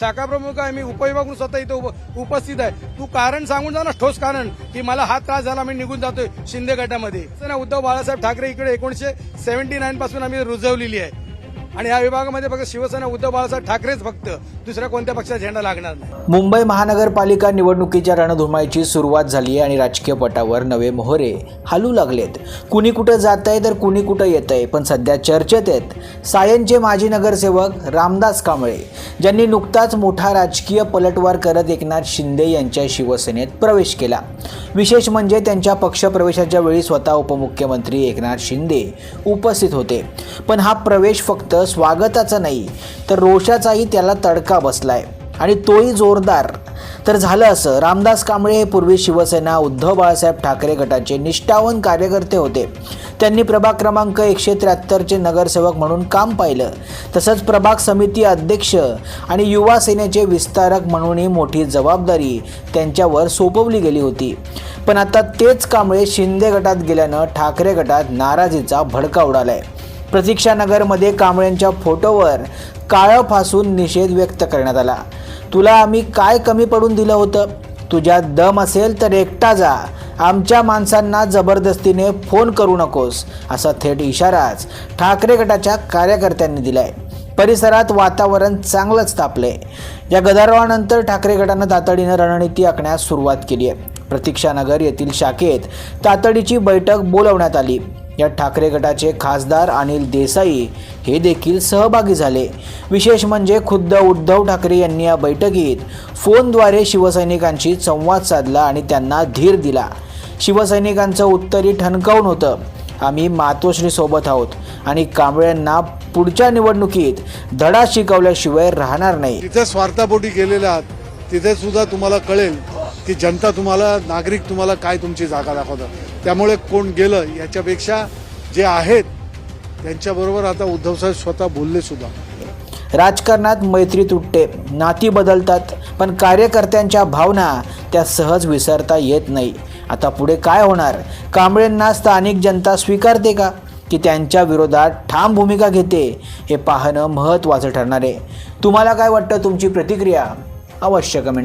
शाखा प्रमुख आहे मी उपविभागून स्वतः इथं उपस्थित आहे. तू कारण सांगून जा ना ठोस कारण की मला हा त्रास झाला मी निघून जातोय शिंदे गटामध्ये. ना उद्धव बाळासाहेब ठाकरे इकडे एकोणीशे सेव्हन्टी नाईन पासून आम्ही रुजवलेली आहे. आणि या विभागामध्ये फक्त शिवसेना उद्धव बाळासाहेब ठाकरेच फक्त. दुसऱ्या कोणत्या पक्षाचा झेंडा लागणार नाही? मुंबई महानगरपालिका निवडणुकीच्या रणधुमाळीची सुरुवात झाली आहे आणि राजकीय पटावर नवे मोहरे हालू लागलेत. कुणी कुठं जात आहे तर कुणी कुठं येत आहे पण सध्या चर्चेत आहेत सायनचे माजी नगरसेवक रामदास कांबळे ज्यांनी नुकताच मोठा राजकीय पलटवार करत एकनाथ शिंदे यांच्या शिवसेनेत प्रवेश केला. विशेष म्हणजे त्यांच्या पक्षप्रवेशाच्या वेळी स्वतः उपमुख्यमंत्री एकनाथ शिंदे उपस्थित होते. पण हा प्रवेश फक्त स्वागताचा नाही तर रोषाचाही त्याला तडका बसलाय. आणि तोही जोरदार. तर झालं असं. रामदास कांबळे हे पूर्वी शिवसेना उद्धव बाळासाहेब ठाकरे गटाचे निष्ठावन कार्यकर्ते होते. त्यांनी प्रभाग क्रमांक एकशे त्र्याहत्तरचे नगरसेवक म्हणून काम पाहिलं. तसंच प्रभाग समिती अध्यक्ष आणि युवा सेनेचे विस्तारक म्हणूनही मोठी जबाबदारी त्यांच्यावर सोपवली गेली होती. पण आता तेच कांबळे शिंदे गटात गेल्यानं ठाकरे गटात नाराजीचा भडका उडालाय. प्रतीक्षानगरमध्ये कांबळेंच्या फोटोवर काळं फासून निषेध व्यक्त करण्यात आला. तुला आम्ही काय कमी पडून दिलं होतं? तुझ्यात दम असेल तर एकटा जा. आमच्या माणसांना जबरदस्तीने फोन करू नकोस असा थेट इशाराच ठाकरे गटाच्या कार्यकर्त्यांनी दिलाय. परिसरात वातावरण चांगलंच तापले या गदारोळानंतर ठाकरे गटानं तातडीनं रणनीती आखण्यास सुरुवात केली आहे प्रतीक्षानगर येथील शाखेत तातडीची बैठक बोलवण्यात आली. या ठाकरे गटाचे खासदार अनिल देसाई हे देखील सहभागी झाले. विशेष म्हणजे खुद्द उद्धव ठाकरे यांनी या बैठकीत फोनद्वारे शिवसैनिकांशी संवाद साधला आणि त्यांना धीर दिला. शिवसैनिकांचं उत्तरी ठणकावून होतं. आम्ही मातोश्रीसोबत आहोत आणि कांबळ्यांना पुढच्या निवडणुकीत धडा शिकवल्याशिवाय राहणार नाही. तिथे स्वार्थापोटी गेलेला आहात तिथे सुद्धा तुम्हाला कळेल की जनता तुम्हाला नागरिक तुम्हाला काय तुमची जागा दाखवतात त्यामुळे कोण गेलं याच्यापेक्षा जे आहेत त्यांच्याबरोबर आता उद्धवसाहेब स्वतः बोलले सुद्धा. राजकारणात मैत्री तुटते नाती बदलतात पण कार्यकर्त्यांच्या भावना त्या सहज विसरता येत नाही. आता पुढे काय होणार? कांबळेंना स्थानिक जनता स्वीकारते का? की त्यांच्या विरोधात ठाम भूमिका घेते? हे पाहणं महत्त्वाचं ठरणार आहे. तुम्हाला काय वाटतं? तुमची प्रतिक्रिया अवश्य कमेंट